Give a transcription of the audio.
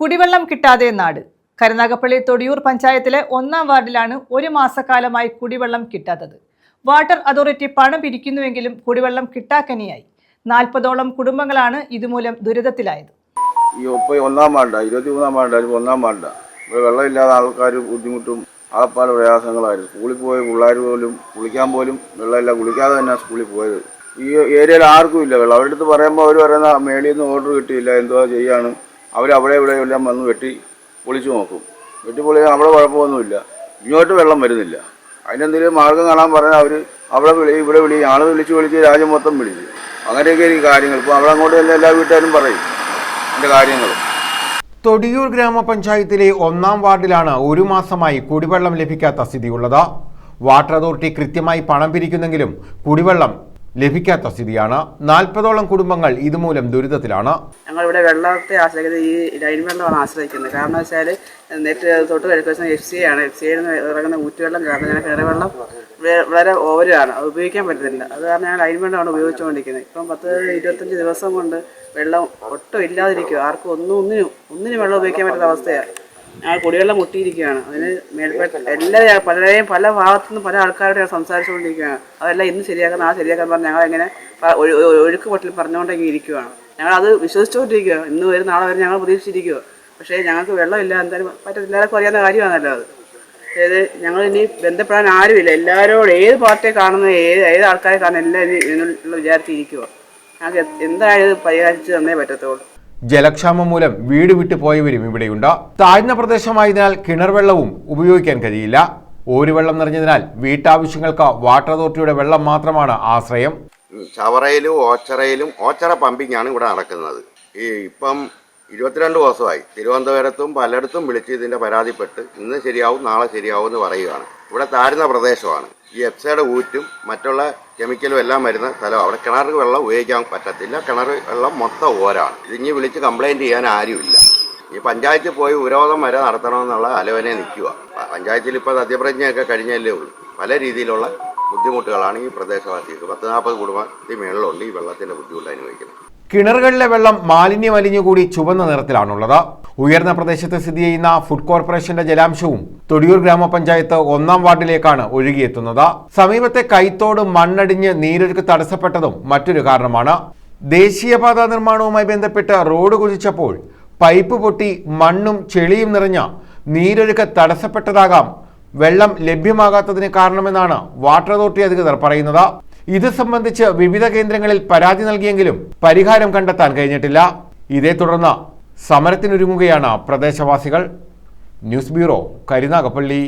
കുടിവെള്ളം കിട്ടാതെ നാട്. കരുനാഗപ്പള്ളി തൊടിയൂർ പഞ്ചായത്തിലെ ഒന്നാം വാർഡിലാണ് ഒരു മാസക്കാലമായി കുടിവെള്ളം കിട്ടാത്തത്. വാട്ടർ അതോറിറ്റി പണം പിരിക്കുന്നുവെങ്കിലും കുടിവെള്ളം കിട്ടാക്കനിയായി. നാൽപ്പതോളം കുടുംബങ്ങളാണ് ഇതുമൂലം ദുരിതത്തിലായത്. ഇപ്പോൾ ഒന്നാം വാർഡ ഇരുപത്തി മൂന്നാം വാർഡ ഒന്നാം വാർഡ. ഇവിടെ വെള്ളമില്ലാതെ ആൾക്കാർ ബുദ്ധിമുട്ടും ആളപ്പാല പ്രയാസങ്ങളായിരുന്നു. സ്കൂളിൽ പോയ പിള്ളേർ പോലും കുളിക്കാൻ പോലും വെള്ളമില്ല. കുളിക്കാതെ തന്നെ സ്കൂളിൽ പോയത്. ഈ ഏരിയയിൽ ആർക്കും ഇല്ല വെള്ളം. അവരുടെ അടുത്ത് പറയുമ്പോൾ അവർ പറയുന്ന മേളിൽ നിന്ന് ഓർഡർ കിട്ടിയില്ല എന്തോ ചെയ്യാണ് അവർ അവിടെ ഇവിടെ എല്ലാം വന്ന് വെട്ടി പൊളിച്ചു നോക്കും. വെട്ടി പൊളി അവിടെ കുഴപ്പമൊന്നുമില്ല. ഇങ്ങോട്ട് വെള്ളം വരുന്നില്ല. അതിനെന്തെങ്കിലും മാർഗം കാണാൻ പറഞ്ഞാൽ അവർ അവിടെ വിളി ഇവിടെ വിളി ആൾ വിളിച്ച് വിളിച്ച് രാജ്യം മൊത്തം വിളിച്ചു അങ്ങനെയൊക്കെ ഈ കാര്യങ്ങൾ ഇപ്പോൾ അവിടെ അങ്ങോട്ട് തന്നെ എല്ലാ വീട്ടുകാരും പറയും എന്റെ കാര്യങ്ങൾ തൊടിയൂർ ഗ്രാമപഞ്ചായത്തിലെ ഒന്നാം വാർഡിലാണ് ഒരു മാസമായി കുടിവെള്ളം ലഭിക്കാത്ത സ്ഥിതിയുള്ളത്. വാട്ടർ അതോറിറ്റി കൃത്യമായി പണം പിരിക്കുന്നെങ്കിലും കുടിവെള്ളം ലഭിക്കാത്ത സ്ഥിതിയാണ്. നാൽപ്പതോളം കുടുംബങ്ങൾ ഇതുമൂലം ദുരിതത്തിലാണ്. ഞങ്ങൾ ഇവിടെ വെള്ളത്തെ ആശ്രയിക്കുന്നത് ഈ ലൈൻ വെള്ളമാണ് ആശ്രയിക്കുന്നത്. കാരണം വെച്ചാൽ നെറ്റ് തൊട്ട് കഴിക്കുന്ന എഫ് സി ആണ്. എഫ് സിയിൽ നിന്ന് ഇറങ്ങുന്ന ഊറ്റുവെള്ളം കാരണം ഞങ്ങൾ കിണവെള്ളം വളരെ ഓവരാണ് അത് ഉപയോഗിക്കാൻ പറ്റുന്നില്ല അത് കാരണം ഞങ്ങൾ ലൈൻ വെള്ളമാണ് ഉപയോഗിച്ചുകൊണ്ടിരിക്കുന്നത് ഇപ്പം പത്ത് ഇരുപത്തഞ്ച് ദിവസം കൊണ്ട് വെള്ളം ഒട്ടും ഇല്ലാതിരിക്കുക ആർക്കും ഒന്നും ഒന്നിനും ഒന്നിനും വെള്ളം ഉപയോഗിക്കാൻ പറ്റുന്ന അവസ്ഥയാണ് ഞങ്ങൾ കുടിവെള്ളം മുട്ടിയിരിക്കുകയാണ് അതിന് എല്ലാ പലരെയും പല ഭാഗത്തുനിന്നും പല ആൾക്കാരോട് സംസാരിച്ചുകൊണ്ടിരിക്കുകയാണ്. അതെല്ലാം ഇന്ന് ശരിയാക്കുന്ന ആ ശരിയാക്കാൻ പറഞ്ഞ് ഞങ്ങൾ എങ്ങനെ ഒഴുക്ക് പൊട്ടിൽ പറഞ്ഞുകൊണ്ടെങ്കിൽ ഇരിക്കുകയാണ്. ഞങ്ങൾ അത് വിശ്വസിച്ചുകൊണ്ടിരിക്കുക ഇന്ന് വരും നാളെ വരെ ഞങ്ങൾ പ്രതീക്ഷിച്ചിരിക്കുക പക്ഷേ ഞങ്ങൾക്ക് വെള്ളമില്ല. എന്തായാലും പറ്റത്തില്ല. എല്ലാവർക്കും അറിയാവുന്ന കാര്യമാണല്ലോ അത്. അതായത് ഞങ്ങൾ ഇനി ബന്ധപ്പെടാൻ ആരുമില്ല. എല്ലാവരോടും ഏത് പാർട്ടിയെ കാണുന്ന ഏത് ഏത് ആൾക്കാരെ കാണുന്ന എല്ലാവരും ഇതിനുള്ള വിചാരിച്ചിരിക്കുക ഞങ്ങൾക്ക് എന്തായാലും പരിഹരിച്ച് തന്നേ പറ്റത്തുള്ളൂ. ജലക്ഷാമം മൂലം വീട് വിട്ടു പോയവരും ഇവിടെയുണ്ട്. താഴ്ന്ന പ്രദേശമായതിനാൽ കിണർ വെള്ളവും ഉപയോഗിക്കാൻ കഴിയില്ല. ഓരുവെള്ളം നിറഞ്ഞതിനാൽ വീട്ടാവശ്യങ്ങൾക്ക് വാട്ടർ അതോറിറ്റിയുടെ വെള്ളം മാത്രമാണ് ആശ്രയം. ചവറയിലും ഓച്ചറയിലും ഓച്ചറ പമ്പിംഗ് ആണ് ഇവിടെ നടക്കുന്നത്. ഈ ഇപ്പം ഇരുപത്തിരണ്ട് ദിവസമായി തിരുവനന്തപുരത്തും പലയിടത്തും വിളിച്ച് ഇതിന്റെ പരാതിപ്പെട്ട് ഇന്ന് ശരിയാവും നാളെ ശരിയാവും എന്ന് പറയുകയാണ്. ഇവിടെ താഴ്ന്ന പ്രദേശമാണ്. ഈ എഫ്സയുടെ ഊറ്റും മറ്റുള്ള കെമിക്കലും എല്ലാം വരുന്ന സ്ഥലം. അവിടെ കിണർ വെള്ളം ഉപയോഗിക്കാൻ പറ്റത്തില്ല. കിണർ വെള്ളം മൊത്തം ഓരാണ്. ഇതിങ്ങി വിളിച്ച് കംപ്ലൈന്റ് ചെയ്യാൻ ആരുമില്ല. ഈ പഞ്ചായത്തിൽ പോയി ഉപരോധം വരെ നടത്തണമെന്നുള്ള അലവനെ നിൽക്കുക. പഞ്ചായത്തിൽ ഇപ്പോൾ സത്യപ്രതിജ്ഞയൊക്കെ കഴിഞ്ഞല്ലേ ഉള്ളൂ. പല രീതിയിലുള്ള ബുദ്ധിമുട്ടുകളാണ് ഈ പ്രദേശവാസികൾക്ക്. പത്ത് നാൽപ്പത് കുടുംബത്തിൽ മേളിലുണ്ട് ഈ വെള്ളത്തിന്റെ ബുദ്ധിമുട്ട് അനുഭവിക്കുന്നത്. കിണറുകളിലെ വെള്ളം മാലിന്യമലിഞ്ഞുകൂടി ചുവന്ന നിറത്തിലാണുള്ളത്. ഉയർന്ന പ്രദേശത്ത് സ്ഥിതി ചെയ്യുന്ന ഫുഡ് കോർപ്പറേഷന്റെ ജലാംശവും തൊടിയൂർ ഗ്രാമപഞ്ചായത്ത് ഒന്നാം വാർഡിലേക്കാണ് ഒഴുകിയെത്തുന്നത്. സമീപത്തെ കൈത്തോട് മണ്ണടിഞ്ഞ് നീരൊഴുക്ക് തടസ്സപ്പെട്ടതും മറ്റൊരു കാരണമാണ്. ദേശീയപാത നിർമ്മാണവുമായി ബന്ധപ്പെട്ട് റോഡ് കുഴിച്ചപ്പോൾ പൈപ്പ് പൊട്ടി മണ്ണും ചെളിയും നിറഞ്ഞ നീരൊഴുക്ക് തടസ്സപ്പെട്ടതാകാം വെള്ളം ലഭ്യമാകാത്തതിന് കാരണമെന്നാണ് വാട്ടർ അതോറിറ്റി അധികൃതർ പറയുന്നത്. ഇത് സംബന്ധിച്ച് വിവിധ കേന്ദ്രങ്ങളിൽ പരാതി നൽകിയെങ്കിലും പരിഹാരം കണ്ടെത്താൻ കഴിഞ്ഞിട്ടില്ല. ഇതേ തുടർന്ന് സമരത്തിനൊരുങ്ങുകയാണ് പ്രദേശവാസികൾ. News bureau Karunagappally.